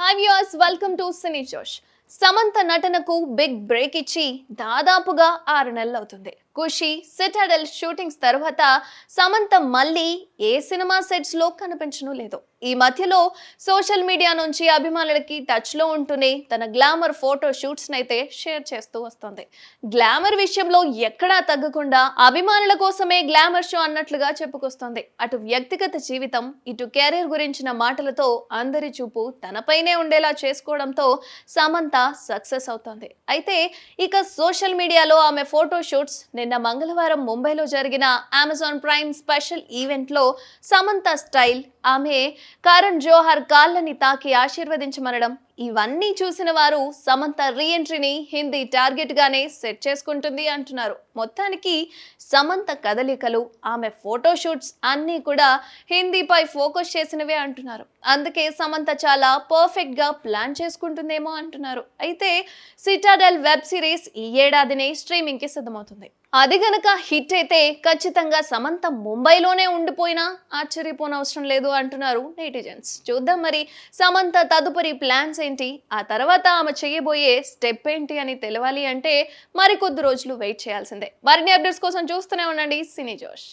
Hi viewers welcome to Cine Josh Samantha నటనకు big break ఇచ్చి దాదాపుగా ఆరు నెలలు అవుతుంది. ఖుషి సిటాడెల్ షూటింగ్స్ తర్వాత సమంత మళ్ళీ ఏ సినిమా సెట్స్లో కనిపించను లేదు. ఈ మధ్యలో సోషల్ మీడియా నుంచి అభిమానులకి టచ్లో ఉంటూనే తన గ్లామర్ ఫోటో షూట్స్ అయితే షేర్ చేస్తూ వస్తుంది. గ్లామర్ విషయంలో ఎక్కడా తగ్గకుండా అభిమానుల కోసమే గ్లామర్ షో అన్నట్లుగా చెప్పుకొస్తుంది. అటు వ్యక్తిగత జీవితం ఇటు కెరీర్ గురించిన మాటలతో అందరి చూపు తనపైనే ఉండేలా చేసుకోవడంతో సమంత సక్సెస్ అవుతుంది. అయితే ఇక సోషల్ మీడియాలో ఆమె ఫోటో షూట్స్ నిన్న మంగళవారం ముంబైలో జరిగిన అమెజాన్ ప్రైమ్ స్పెషల్ ఈవెంట్లో సమంత స్టైల్ ఆమె కరణ్ జోహర్ కాళ్ళని తాకి ఆశీర్వదించమనడం ఇవన్నీ చూసిన వారు సమంత రీఎంట్రీని హిందీ టార్గెట్ గానే సెట్ చేసుకుంటుంది అంటున్నారు. మొత్తానికి సమంత కదలికలు ఆమె ఫోటోషూట్స్ అన్నీ కూడా హిందీపై ఫోకస్ చేసినవే అంటున్నారు. అందుకే సమంత చాలా పర్ఫెక్ట్గా ప్లాన్ చేసుకుంటుందేమో అంటున్నారు. అయితే సిటాడెల్ వెబ్ సిరీస్ ఈ ఏడాదినే స్ట్రీమింగ్కి సిద్ధమవుతుంది. అది గనక హిట్ అయితే ఖచ్చితంగా సమంత ముంబైలోనే ఉండిపోయినా ఆశ్చర్యపోనవసరం లేదు అంటున్నారు నెటిజన్స్. చూద్దాం మరి సమంత తదుపరి ప్లాన్స్ ఏంటి? ఆ తర్వాత ఆమె చేయబోయే స్టెప్ ఏంటి అని తెలవాలి అంటే మరికొద్ది రోజులు వెయిట్ చేయాల్సిందే. మరిన్ని అప్డేట్స్ కోసం చూస్తూనే ఉండండి. సినీ జోష్.